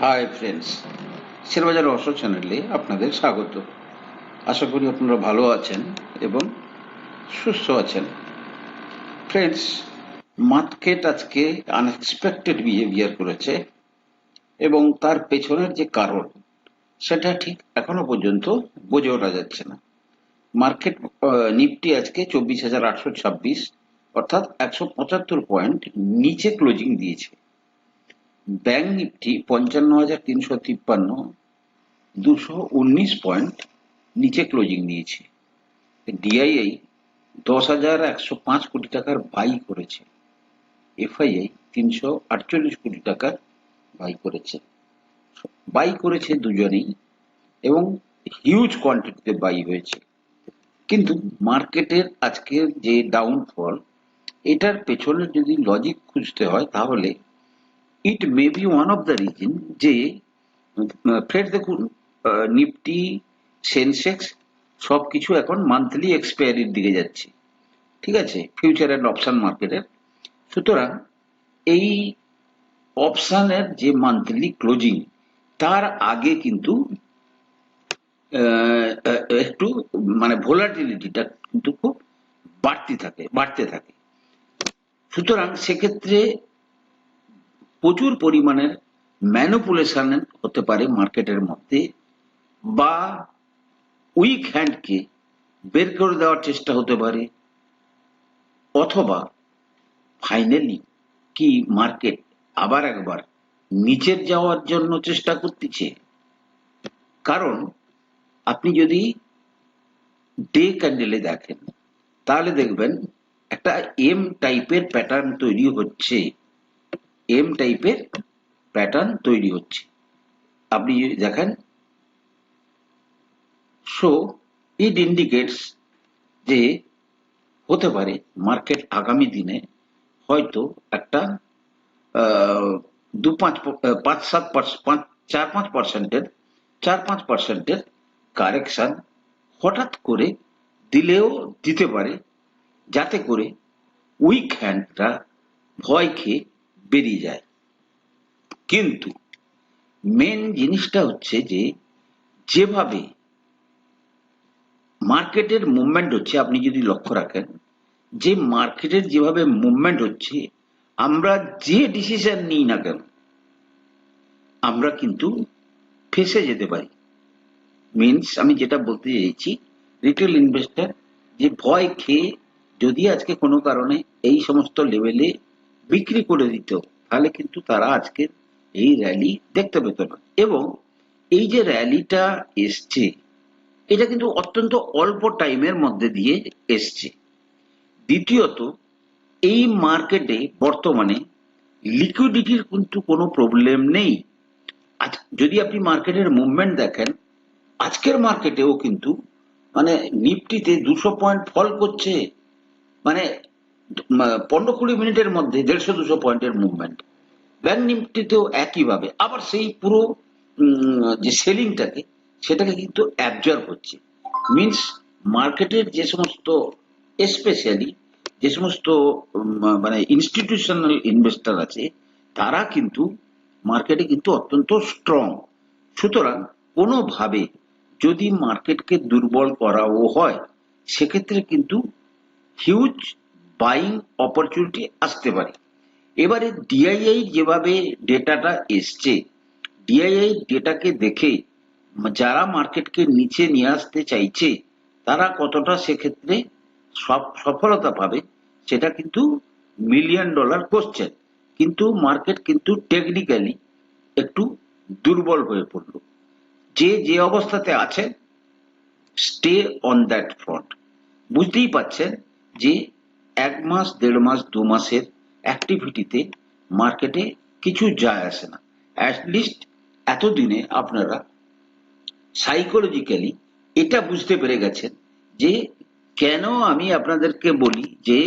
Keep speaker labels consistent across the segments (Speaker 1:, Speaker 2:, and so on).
Speaker 1: Hi friends শেয়ারবাজার রহস্য চ্যানেলে আপনাদের স্বাগত। আশা করি আপনারা ভালো আছেন এবং সুস্থ আছেন। ফ্রেন্ডস মার্কেট আজকে আনএক্সপেক্টেড বিহেভিয়ার করেছে এবং তার পেছনের যে কারণ, সেটা ঠিক এখনও পর্যন্ত বোঝে ওঠা যাচ্ছে না। মার্কেট নিফটি আজকে চব্বিশ হাজার আটশো ছাব্বিশ, অর্থাৎ একশো পঁচাত্তর পয়েন্ট নিচে ক্লোজিং দিয়েছে। ব্যাংক নিফটি পঞ্চান্ন হাজার তিনশো তিপ্পান্ন, দুশো উনিশ পয়েন্ট নিচে ক্লোজিং নিয়েছে। ডিআইআই দশ হাজার একশো পাঁচ কোটি টাকার বাই করেছে। এফআইআই তিনশো আটচল্লিশ কোটি টাকার বাই করেছে। বাই করেছে দুজনেই এবং হিউজ কোয়ান্টিটিতে বাই হয়েছে। কিন্তু মার্কেটের আজকের যে ডাউনফল এটার পেছনে যদি লজিক খুঁজতে হয়, তাহলে it may be one of the reason যে ফ্রেড দেখুন নিফটি সেন্সেক্স সব কিছু এখন মান্থলি এক্সপায়ারির দিকে যাচ্ছে। ঠিক আছে? ফিউচার অ্যান্ড অপশন মার্কেটের সুতরাং এই অপশানের যে মান্থলি ক্লোজিং তার আগে কিন্তু একটু মানে ভোলাটিলিটিটা কিন্তু খুব বাড়তি থাকে, বাড়তে থাকে। সুতরাং সেক্ষেত্রে প্রচুর পরিমাণের ম্যানুপুলেশন হতে পারে মার্কেটের মধ্যে বা উইক হ্যান্ডকে বের করে দেওয়ার চেষ্টা হতে পারে অথবা ফাইনালি কি মার্কেট আবার একবার নিচের যাওয়ার জন্য চেষ্টা করতেছে। কারণ আপনি যদি ডে ক্যান্ডেলে দেখেন, তাহলে দেখবেন একটা এম টাইপের প্যাটার্ন তৈরি হচ্ছে। এম টাইপের প্যাটার্ন তৈরি হচ্ছে। আপনি দেখেন সো ইট ইন্ডিকেটস যে হতে পারে মার্কেট আগামী দিনে হয়তো একটা দু পাঁচ পাঁচ সাত পাঁচ চার পাঁচ পার্সেন্টের চার পাঁচ পার্সেন্টের কারেকশন হঠাৎ করে দিলেও দিতে পারে। যাতে করে উইক হ্যান্ডটা ভয় খেয়ে বেরিয়ে যায়। কিন্তু মেন জিনিসটা হচ্ছে যে, যেভাবে মার্কেটের মুভমেন্ট হচ্ছে, আপনি যদি লক্ষ্য রাখেন, যে মার্কেটের যেভাবে মুভমেন্ট হচ্ছে, আমরা যে ডিসিশন নিই না কেন, আমরা কিন্তু ফেসে যেতে পারি। মিনস আমি যেটা বলতে চাইছি রিটেল ইনভেস্টার যে ভয় খেয়ে যদি আজকে কোনো কারণে এই সমস্ত লেভেলে বিক্রি করে দিত, তাহলে কিন্তু তারা আজকে এই র্যালি দেখতে পেত না। এবং এই যে র্যালিটা এসছে, এটা কিন্তু অত্যন্ত অল্প টাইমের মধ্যে দিয়ে এসছে। দ্বিতীয়ত, এই মার্কেটে বর্তমানে লিকুইডিটির কিন্তু কোনো প্রবলেম নেই। আজ যদি আপনি মার্কেটের মুভমেন্ট দেখেন, আজকের মার্কেটেও কিন্তু মানে নিফটিতে দুশো পয়েন্ট ফল করছে। মানে পনেরো কুড়ি মিনিটের মধ্যে দেড়শো, দুশো পয়েন্টের মুভমেন্ট ব্যাংক নিফটিতেও একইভাবে। আবার সেই পুরো যে সেলিংটাকে সেটাকে কিন্তু অ্যাবজর্ব হচ্ছে। মিনস মার্কেটের যে সমস্ত স্পেশালি যে সমস্ত মানে ইনস্টিটিউশনাল ইনভেস্টার আছে, তারা কিন্তু মার্কেটে কিন্তু অত্যন্ত স্ট্রং সুতরাং কোনোভাবে যদি মার্কেটকে দুর্বল করাও হয়, সেক্ষেত্রে কিন্তু হিউজ বাইং অপরচুনিটি আসতে পারে। এবারে ডিআইআই যেভাবে ডেটাটা এসছে ডিআইআই ডেটাকে দেখে যারা মার্কেটকে নিচে নিয়ে আসতে চাইছে, তারা কতটা সেক্ষেত্রে সফলতা পাবে, সেটা কিন্তু মিলিয়ন ডলার কোশ্চেন কিন্তু মার্কেট কিন্তু টেকনিক্যালি একটু দুর্বল হয়ে পড়ল। যে যে অবস্থাতে আছে স্টে অন দ্যাট ফ্রন্ট বুঝতেই পাচ্ছেন যে এক মাস, দেড় মাস, দু মাসের অ্যাক্টিভিটিতে মার্কেটে কিছু যায় আসে না। অ্যাটলিস্ট এতদিনে আপনারা সাইকোলজিক্যালি এটা বুঝতে পেরে গেছেন যে কেন আমি আপনাদেরকে বলি যে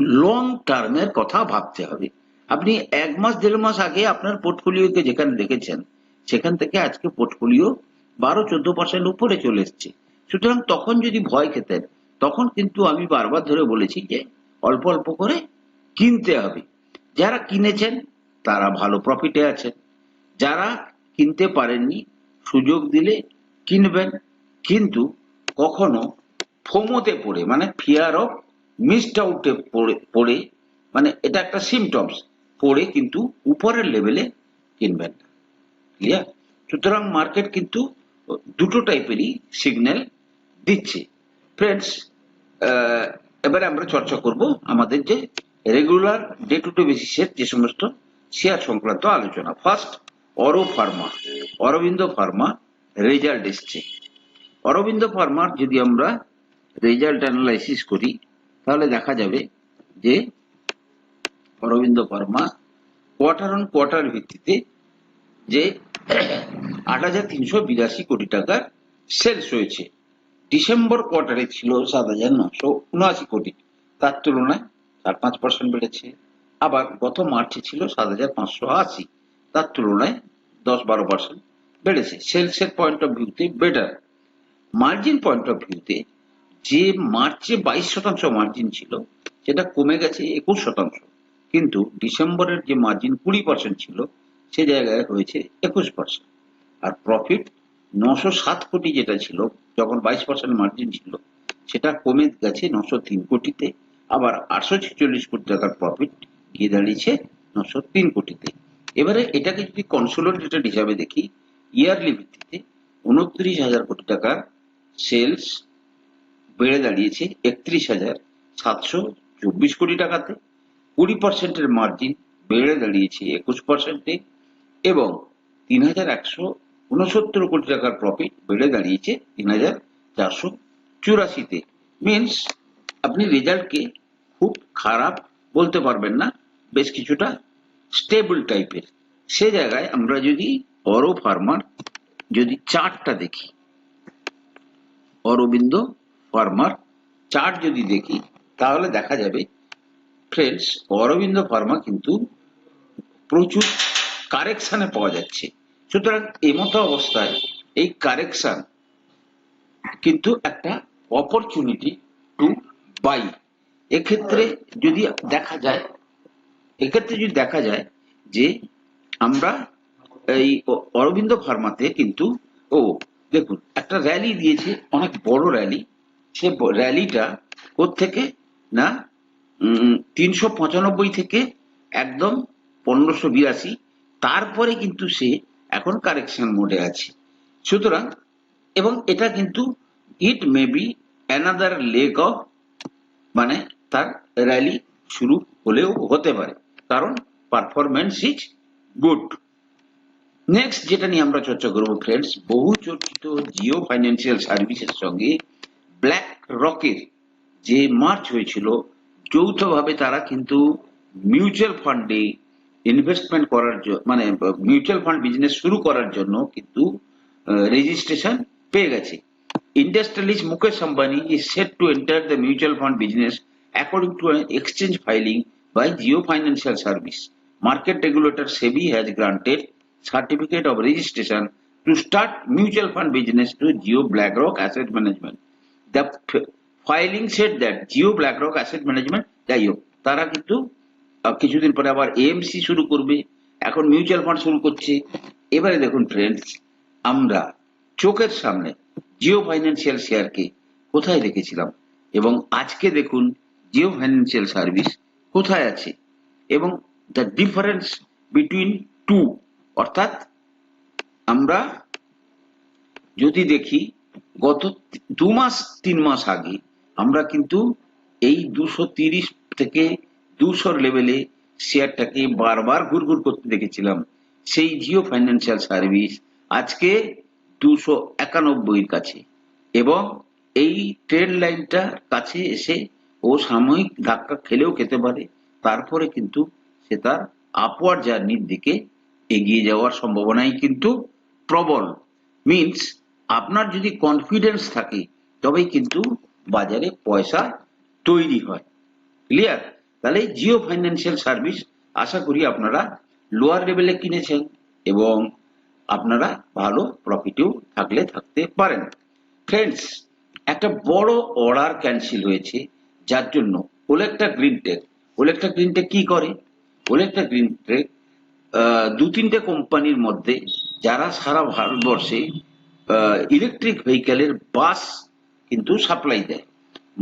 Speaker 1: লং টার্মের কথা ভাবতে হবে। আপনি এক মাস, দেড় মাস আগে আপনার পোর্টফোলিওকে যেখানে দেখেছেন, সেখান থেকে আজকে পোর্টফোলিও বারো, চোদ্দ পার্সেন্ট উপরে চলে এসছে। সুতরাং তখন যদি ভয় খেতেন তখন কিন্তু আমি বারবার ধরে বলেছি যে অল্প অল্প করে কিনতে হবে। যারা কিনেছেন, তারা ভালো প্রফিটে আছেন। যারা কিনতে পারেননি, সুযোগ দিলে কিনবেন। কিন্তু কখনো ফোমোতে পড়ে মানে ফিয়ার অফ মিসড আউটে পড়ে পড়ে মানে এটা একটা সিমটমস পড়ে কিন্তু উপরের লেভেলে কিনবেন। না ক্লিয়ার সুতরাং মার্কেট কিন্তু দুটো টাইপেরই সিগন্যাল দিচ্ছে। ফ্রেন্ডস এবারে আমরা চর্চা করব আমাদের যে রেগুলার ডে টু ডে বেসিসের যে সমস্ত শেয়ার সংক্রান্ত আলোচনা। First Auro pharma Aurobindo pharma result এসছে। অরবিন্দ ফার্মার যদি আমরা রেজাল্ট অ্যানালাইসিস করি, তাহলে দেখা যাবে যে Aurobindo pharma quarter on quarter ভিত্তিতে যে আট হাজার তিনশো বিরাশি কোটি টাকার সেলস হয়েছে। ডিসেম্বর কোয়ার্টারে ছিল সাত হাজার নশো উনআশি কোটি। তার তুলনায় চার পাঁচ পার্সেন্ট বেড়েছে। আবার গত মার্চে ছিল সাত হাজার পাঁচশো আশি। তার তুলনায় দশ বারো পার্সেন্ট বেড়েছে। সেলসের পয়েন্ট অফ ভিউতে বেটার মার্জিন পয়েন্ট অফ ভিউতে যে মার্চে বাইশ শতাংশ মার্জিন ছিল, সেটা কমে গেছে একুশ শতাংশ। কিন্তু ডিসেম্বরের যে মার্জিন কুড়ি পার্সেন্ট ছিল, সে জায়গায় হয়েছে একুশ পার্সেন্ট আর প্রফিট নশো সাত কোটি যেটা ছিল যখন বাইশ পার্সেন্ট মার্জিন ছিল, সেটা কমে গেছে নশো তিন কোটিতে। আবার আটশো ছেচল্লিশ কোটি টাকার প্রফিট গিয়ে দাঁড়িয়েছে নশো তিন কোটিতে। এবারে এটাকে যদি কনসোলিডেটেড হিসাবে দেখি ইয়ারলি ভিত্তিতে উনত্রিশ হাজার কোটি টাকার সেলস বেড়ে দাঁড়িয়েছে একত্রিশ হাজার সাতশো চব্বিশ কোটি টাকাতে। কুড়ি পার্সেন্টের মার্জিন বেড়ে দাঁড়িয়েছে একুশ পার্সেন্টে এবং তিন হাজার একশো উনসত্তর কোটি টাকার প্রফিট বেড়ে দাঁড়িয়েছে তিন হাজার চারশো চুরাশিতে। মিনস আপনি রেজাল্টকে খুব খারাপ বলতে পারবেন না, বেশ কিছুটা স্টেবল টাইপের সে জায়গায় আমরা যদি অরো ফার্মার যদি চার্টটা দেখি, অরবিন্দ ফার্মার চার্ট যদি দেখি, তাহলে দেখা যাবে ফ্রেন্ডস অরবিন্দ ফার্মা কিন্তু প্রচুর কারেকশানে পাওয়া যাচ্ছে। সুতরাং এমতো অবস্থায় এই কারেকশন কিন্তু একটা অপরচুনিটি টু বাই এক্ষেত্রে যদি দেখা যায়, এক্ষেত্রে যদি দেখা যায় যে আমরা এই অরবিন্দ ফার্মাতে কিন্তু, ও দেখুন, একটা র্যালি দিয়েছে, অনেক বড় র্যালি সে র্যালিটা থেকে না তিনশো পঁচানব্বই থেকে একদম পনেরোশো বিরাশি। তারপরে কিন্তু সে এখন কারেকশন মোডে আছে। সুতরাং, এবং এটা কিন্তু it may be another leg of মানে তার র্যালি শুরু হলেও হতে পারে। কারণ পারফরমেন্স ইজ গুড নেক্সট যেটা নিয়ে আমরা চর্চা করব ফ্রেন্ডস বহু চর্চিত জিও ফাইন্যান্সিয়াল সার্ভিসের সঙ্গে ব্ল্যাক রকের যে মার্চ হয়েছিল, যৌথভাবে তারা কিন্তু মিউচুয়াল ফান্ডে ইনভেস্টমেন্ট করার জন্য মানে মিউচুয়াল ফান্ড বিজনেস শুরু করার জন্য কিন্তু রেজিস্ট্রেশন পেয়ে গেছে। Industrialist Mukesh Ambani is set to enter the mutual fund business according to exchange filing by Jio financial service market regulator SEBI has granted certificate of registration to start mutual fund business to Jio BlackRock asset management the filing set that Jio BlackRock asset management যাই হোক, তারা কিন্তু কিছুদিন পরে আবার AMC শুরু করবে। এখন মিউচুয়াল ফান্ড শুরু করছে। এবারে দেখুন ফ্রেন্ডস আমরা চোখের সামনে জিও ফাইন্যান্সিয়াল শেয়ারকে কোথায় রেখেছিলাম? এবং আজকে দেখুন জিও ফাইন্যান্সিয়াল সার্ভিস কোথায় আছে? এবং দ্য ডিফারেন্স বিটুইন টু অর্থাৎ আমরা যদি দেখি, গত দু মাস, তিন মাস আগে আমরা কিন্তু এই দুশো তিরিশ থেকে দুশোর লেভেলে শেয়ারটাকে বারবার ঘুরঘুর করতে দেখেছিলাম। সেই জিও ফাইন্যান্সিয়াল সার্ভিস আজকে দুশো একানব্বইয়ের কাছে এবং এই ট্রেন লাইনটার কাছে এসে ও সাময়িক ধাক্কা খেলেও খেতে পারে। তারপরে কিন্তু সে তার আপওয়ার্ড জার্নির দিকে এগিয়ে যাওয়ার সম্ভাবনাই কিন্তু প্রবল। মিন্স আপনার যদি কনফিডেন্স থাকে, তবেই কিন্তু বাজারে পয়সা তৈরি হয়। ক্লিয়ার তাহলে জিও ফাইন্যান্সিয়াল সার্ভিস আশা করি আপনারা লোয়ার লেভেলে কিনেছেন এবং আপনারা ভালো প্রফিটেও থাকলে থাকতে পারেন। ফ্রেন্ডস একটা বড় অর্ডার ক্যান্সেল হয়েছে, যার জন্য Olectra green tech Olectra green tech কি করে? ওলেকটা গ্রিন টেক দু তিনটে কোম্পানির মধ্যে যারা সারা ভারতবর্ষে ইলেকট্রিক ভেহিকেলের বাস কিন্তু সাপ্লাই দেয়।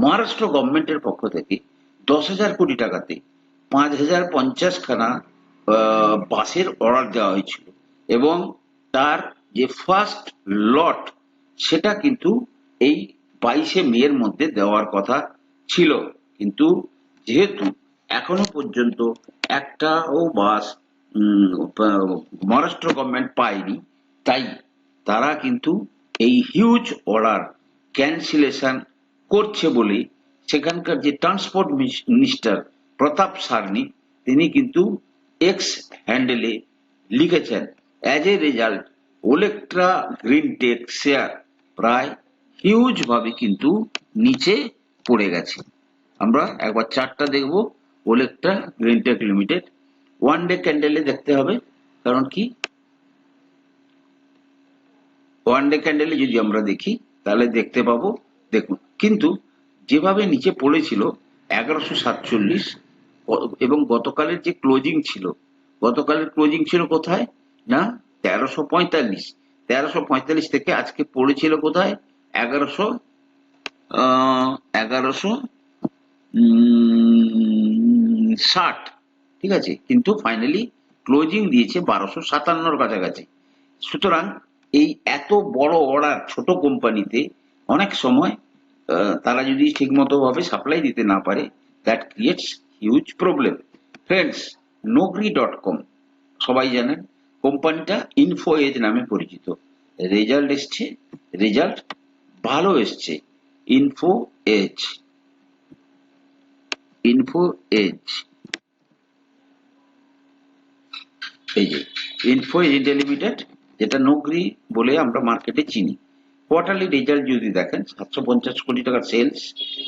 Speaker 1: মহারাষ্ট্র গভর্নমেন্টের পক্ষ থেকে দশ হাজার কোটি টাকাতে পাঁচ হাজার পঞ্চাশখানা বাসের অর্ডার দেওয়া হয়েছিল। এবং তার যে ফার্স্ট লট সেটা কিন্তু এই বাইশে মেয়ের মধ্যে দেওয়ার কথা ছিল। কিন্তু যেহেতু এখনও পর্যন্ত একটাও বাস মহারাষ্ট্র গভর্নমেন্ট পায়নি, তাই তারা কিন্তু এই হিউজ অর্ডার ক্যান্সেলেশন করছে বলে সেখানকার যে ট্রান্সপোর্ট মিনিস্টার প্রতাপ সারনি তিনি কিন্তু এক্স হ্যান্ডেলে লিখেছেন as a result Olectra green tech share প্রায় হিউজ ভাবে কিন্তু নিচে পড়ে গেছে। আমরা একবার চারটা দেখব Olectra green tech limited one day ক্যান্ডেলে দেখতে হবে, কারণ কি? ওয়ান ডে ক্যান্ডেলে যদি আমরা দেখি, তাহলে দেখতে পাবো, দেখুন, কিন্তু যেভাবে নিচে পড়েছিল, এগারোশো সাতচল্লিশ এবং গতকালের যে ক্লোজিং ছিল, গতকালের ক্লোজিং ছিল কোথায়? না, তেরোশো পঁয়তাল্লিশ। তেরোশো পঁয়তাল্লিশ থেকে আজকে পড়েছিল কোথায়? এগারোশো এগারোশো ষাট। ঠিক আছে? কিন্তু ফাইনালি ক্লোজিং দিয়েছে বারোশো সাতান্নর কাছাকাছি। সুতরাং এই এত বড় অর্ডার ছোট কোম্পানিতে অনেক সময় তারা যদি ঠিকমতো ভাবে সাপ্লাই দিতে না পারে that creates huge problem friends Naukri dot com সবাই জানেন, কোম্পানিটা ইনফো এজ নামে পরিচিত। রেজাল্ট এসছে রেজাল্ট ভালো এসছে। ইনফো এজ ইনফো এজ এই যে ইনফো ইন্ডিয়া লিমিটেড যেটা নকরি বলে আমরা মার্কেটে চিনি। কোয়ার্টারলি রেজাল্ট যদি দেখেন, সাতশো পঞ্চাশ কোটি টাকার সেলস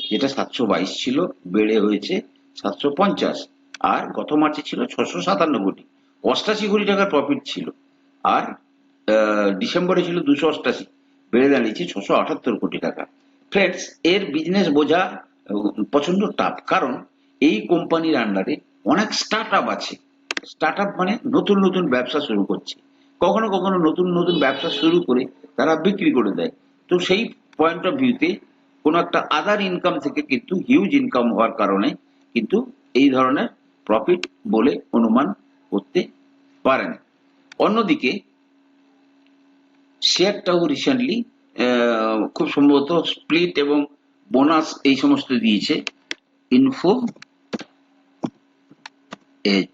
Speaker 1: যেটা সাতশো বাইশ ছিল, বেড়ে হয়েছে সাতশো পঞ্চাশ। আর গত মার্চে ছিল ছশো সাতান্ন কোটি। অষ্টাশি কোটি টাকার প্রফিট ছিল। আর ডিসেম্বরে ছিল দুশো অষ্টাশি। বেড়ে দাঁড়িয়েছে ছশো আটাত্তর কোটি টাকা। ফ্রেন্ডস এর বিজনেস বোঝা প্রচণ্ড টাফ কারণ, এই কোম্পানির আন্ডারে অনেক স্টার্ট আপ আছে। স্টার্ট আপ মানে নতুন নতুন ব্যবসা শুরু করছে। কখনো কখনো নতুন নতুন ব্যবসা শুরু করে তারা বিক্রি করে দেয়। তো সেই পয়েন্ট অফ ভিউতে কোনো একটা আদার ইনকাম থেকে কিন্তু হিউজ ইনকাম হওয়ার কারণে কিন্তু এই ধরনের প্রফিট বলে অনুমান করতে পারেন। অন্যদিকে শেয়ারটাও রিসেন্টলি খুব সম্ভবত স্প্লিট এবং বোনাস এই সমস্ত দিয়েছে। ইনফো এজ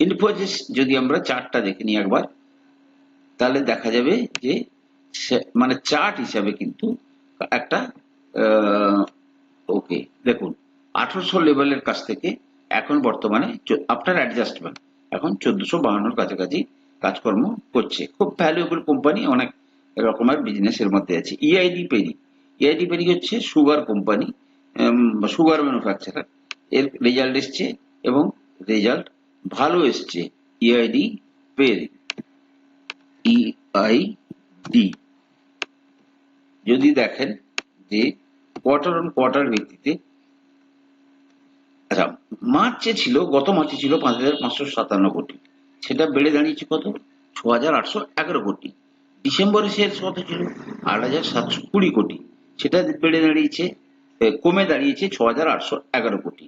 Speaker 1: ইনফোসিস যদি আমরা চার্টটা দেখে নিই একবার, তাহলে দেখা যাবে যে মানে চার্ট হিসাবে কিন্তু একটা ওকে দেখুন, আঠারোশো লেভেলের কাছ থেকে এখন বর্তমানে আফটার অ্যাডজাস্টমেন্ট এখন চোদ্দশো বাহান্নর কাছাকাছি কাজকর্ম করছে। খুব ভ্যালুয়েবল কোম্পানি অনেক রকমের বিজনেস এর মধ্যে আছে। ইআইডি পেরি ইআইডি পেরি হচ্ছে সুগার কোম্পানি সুগার ম্যানুফ্যাকচারার এর রেজাল্ট এসছে এবং রেজাল্ট ভালো এসছে। ইআইডি পেরি ইআইডি যদি দেখেন যে কোয়ার্টার অন কোয়ার্টার ভিত্তিতে আচ্ছা মার্চে ছিল, গত মার্চে ছিল পাঁচ হাজার পাঁচশো সাতান্ন কোটি। সেটা বেড়ে দাঁড়িয়েছে কত? ছ হাজার আটশো এগারো কোটি। ডিসেম্বরে সেলস কত ছিল? আট হাজার সাতশো কুড়ি কোটি। সেটা বেড়ে দাঁড়িয়েছে কমে দাঁড়িয়েছে ছ হাজার আটশো এগারো কোটি।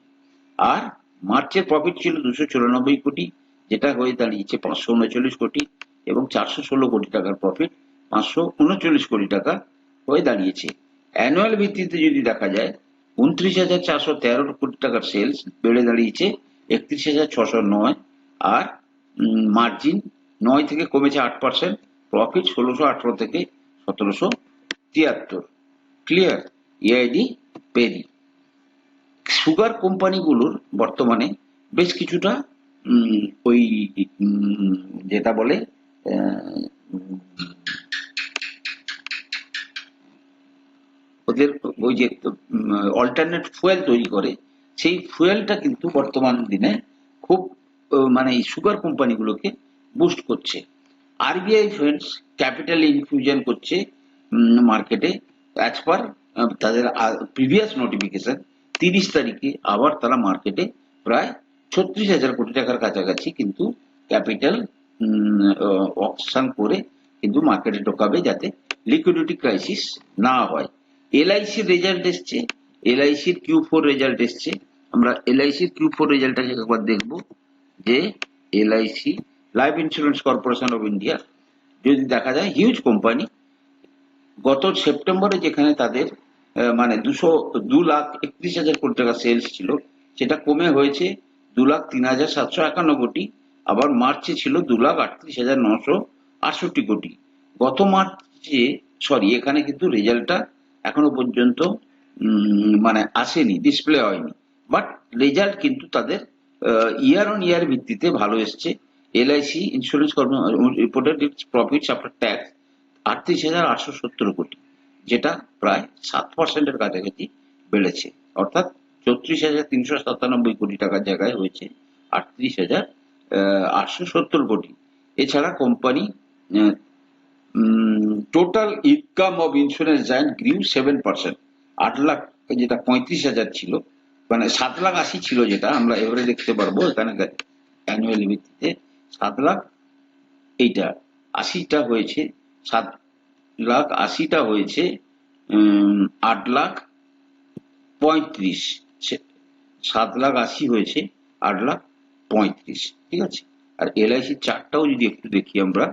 Speaker 1: আর মার্চের প্রফিট ছিল দুশো চুরানব্বই কোটি, যেটা হয়ে দাঁড়িয়েছে পাঁচশো উনচল্লিশ কোটি এবং চারশো ষোলো কোটি টাকার প্রফিট পাঁচশো উনচল্লিশ কোটি টাকা হয়ে দাঁড়িয়েছে। অ্যানুয়াল ভিত্তিতে যদি দেখা যায়, উনত্রিশ হাজার চারশো তেরো কোটি টাকার সেলস বেড়ে দাঁড়িয়েছে, একত্রিশ হাজার ছশো নয় আর মার্জিন নয় থেকে কমেছে আট পার্সেন্ট প্রফিট ষোলোশো আঠারো থেকে সতেরোশো তিয়াত্তর। Clear EID peri. সুগার কোম্পানিগুলোর বর্তমানে বেশ কিছুটা ওই যেটা বলে ওদের ওই যে অল্টারনেট ফুয়েল তৈরি করে, সেই ফুয়েলটা কিন্তু বর্তমান দিনে খুব মানে সুগার কোম্পানিগুলোকে বুস্ট করছে। আরবিআই ফ্রেন্ডস ক্যাপিটাল ইনফিউশন করছে মার্কেটে অ্যাজ পার তাদের প্রিভিয়াস নোটিফিকেশন তিরিশ তারিখে আবার তারা মার্কেটে প্রায় ছত্রিশ হাজার কোটি টাকার কাছাকাছি কিন্তু ক্যাপিটাল অকশন করে কিন্তু মার্কেটে ঢোকাবে যাতে লিকুইডিটি ক্রাইসিস না হয়। এলআইসির রেজাল্ট এসছে। এলআইসির কিউ ফোর রেজাল্ট এসছে। আমরা এলআইসির কিউ ফোর রেজাল্টটাকে একবার দেখব যে LIC life insurance corporation of India যদি দেখা যায় হিউজ কোম্পানি গত সেপ্টেম্বরে যেখানে তাদের মানে দুশো, দু লাখ একত্রিশ হাজার কোটি টাকা সেলস ছিল। সেটা কমে হয়েছে দু লাখ তিন হাজার সাতশো একান্ন কোটি আবার মার্চে ছিল দু লাখ আটত্রিশ হাজার নশো আটষট্টি কোটি। গত মার্চে সরি এখানে কিন্তু রেজাল্টটা এখনও পর্যন্ত মানে আসেনি ডিসপ্লে হয়নি। বাট রেজাল্ট কিন্তু তাদের ইয়ার অন ইয়ার ভিত্তিতে ভালো এসছে। এলআইসি ইন্স্যুরেন্স কর্ম, reported its profits after tax আটত্রিশ হাজার আটশো সত্তর কোটি। যেটা প্রায় সাত পার্সেন্টের কাছাকাছি বেড়েছে। অর্থাৎ চৌত্রিশ হাজার তিনশো সাতানব্বই কোটি টাকার জায়গায় হয়েছে আটত্রিশ হাজার আটশো সত্তর কোটি। এছাড়া company total income of insurance giant grew seven percent আট লাখ যেটা পঁয়ত্রিশ হাজার ছিল মানে সাত লাখ আশি ছিল যেটা, আমরা এবারে দেখতে পারব এখানে অ্যানুয়ালি ভিত্তিতে। সাত লাখ এইটা, আশিটা হয়েছে সাত লাখ আশিটা হয়েছে আট লাখ পঁয়ত্রিশ সাত লাখ আশি হয়েছে, আট লাখ পঁয়ত্রিশ, ঠিক আছে? আর এলআইসির চারটাও যদি একটু দেখি আমরা।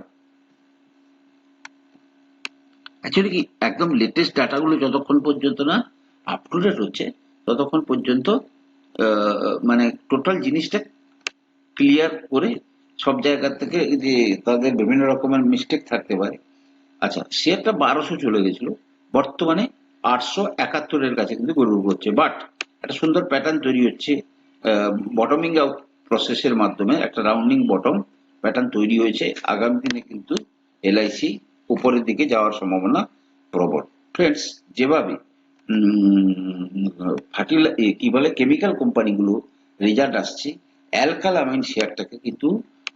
Speaker 1: অ্যাকচুয়ালি কি, একদম লেটেস্ট ডাটাগুলো যতক্ষণ পর্যন্ত না আপ টু ডেট হচ্ছে, ততক্ষণ পর্যন্ত মানে টোটাল জিনিসটা ক্লিয়ার করে সব জায়গা থেকে যে তাদের বিভিন্ন রকমের মিস্টেক থাকতে পারে। আচ্ছা শেয়ারটা বারোশো চলে গেছিল। বর্তমানে আটশো একাত্তরের কাছে কিন্তু গড়ে করছে বাট একটা সুন্দর প্যাটার্ন তৈরি হচ্ছে। বটমিং আউট প্রসেসের মাধ্যমে একটা রাউন্ডিং বটম প্যাটার্ন তৈরি হয়েছে। আগামী দিনে কিন্তু এলআইসি উপরের দিকে যাওয়ার সম্ভাবনা প্রবল। ফ্রেন্ডস যেভাবে ফার্টিলা কি বলে কেমিক্যাল কোম্পানিগুলো রেজাল্ট আসছে অ্যালকালামাইন শেয়ারটাকে কিন্তু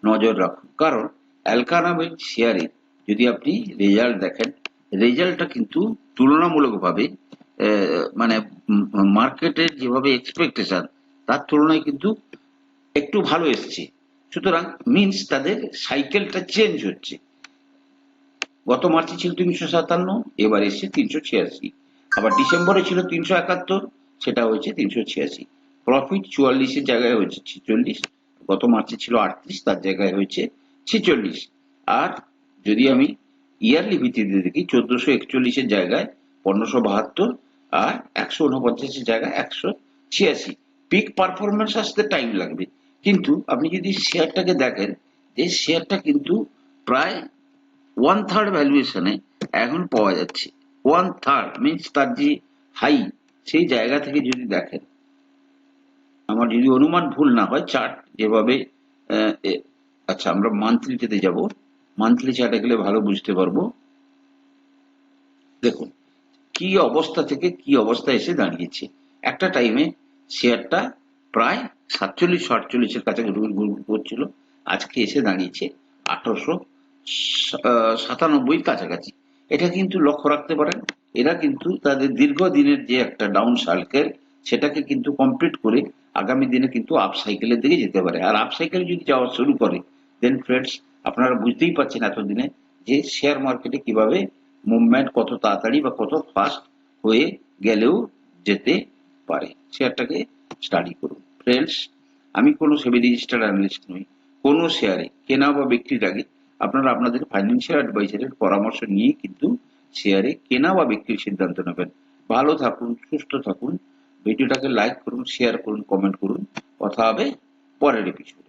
Speaker 1: নজর রাখুন। কারণ অ্যালকালামাইন শেয়ারে যদি আপনি রেজাল্ট দেখেন রেজাল্টটা কিন্তু তুলনামূলকভাবে মানে মার্কেটের যেভাবে এক্সপেকটেশন তার তুলনায় কিন্তু একটু ভালো এসছে। সুতরাং মিন্স তাদের সাইকেলটা চেঞ্জ হচ্ছে। গত মার্চে ছিল তিনশো সাতান্ন, এবার এসছে তিনশো ছিয়াশি। আবার ডিসেম্বরে ছিল তিনশো একাত্তর, সেটা হয়েছে তিনশো ছিয়াশি। প্রফিট চুয়াল্লিশের জায়গায় হয়েছে ছিচল্লিশ। গত মার্চে ছিল আটত্রিশ, তার জায়গায় হয়েছে ছিচল্লিশ। আর যদি আমি ইয়ারলি ভিত্তিতে দেখি চোদ্দশো একচল্লিশের জায়গায় পনেরোশো বাহাত্তর আর একশো উনপঞ্চাশের জায়গায় একশো ছিয়াশি। পিক পারফরমেন্স আসতে টাইম লাগবে। কিন্তু আপনি যদি শেয়ারটাকে দেখেন যে শেয়ারটা কিন্তু প্রায় ওয়ান থার্ড ভ্যালুয়েশনে এখন পাওয়া যাচ্ছে। ওয়ান থার্ড মিনস তার যে হাই সেই জায়গা থেকে যদি দেখেন, আমার যদি অনুমান ভুল না হয় চার্ট যেভাবে আচ্ছা আমরা মান্থলিতে যাব। মান্থলি চার্টে গেলে ভালো বুঝতে পারব। দেখুন, কি অবস্থা থেকে কি অবস্থা এসে দাঁড়িয়েছে। একটা টাইমে শেয়ারটা প্রায় সাতচল্লিশ, আটচল্লিশের কাছাকাছি ঘুর ঘুর করছিল। আজকে এসে দাঁড়িয়েছে আঠারোশো সাতানব্বই কাছাকাছি। এটা কিন্তু লক্ষ্য রাখতে পারেন, এরা কিন্তু তাদের দীর্ঘদিনের যে একটা ডাউন সাইকেল সেটাকে কিন্তু কমপ্লিট করে আগামী দিনে কিন্তু আপ সাইকেলের দিকে যেতে পারে। আর আপ সাইকেলে যদি যাওয়া শুরু করে দেন ফ্রেন্ডস আপনারা বুঝতেই পারছেন এতদিনে যে শেয়ার মার্কেটে কীভাবে মুভমেন্ট কত তাড়াতাড়ি বা কত ফাস্ট হয়ে গেলেও যেতে পারে। শেয়ারটাকে স্টাডি করুন। ফ্রেন্ডস আমি কোনো সেবি রেজিস্টার্ড অ্যানালিস্ট নই। কোনো শেয়ারে কেনা বা বিক্রির আগে আপনারা আপনাদের ফাইন্যান্সিয়াল অ্যাডভাইজারের পরামর্শ নিয়ে কিন্তু শেয়ারে কেনা বা বিক্রির সিদ্ধান্ত নেবেন। ভালো থাকুন, সুস্থ থাকুন। ভিডিওটাকে লাইক করুন শেয়ার করুন কমেন্ট করুন। কথা হবে পরের এপিসোড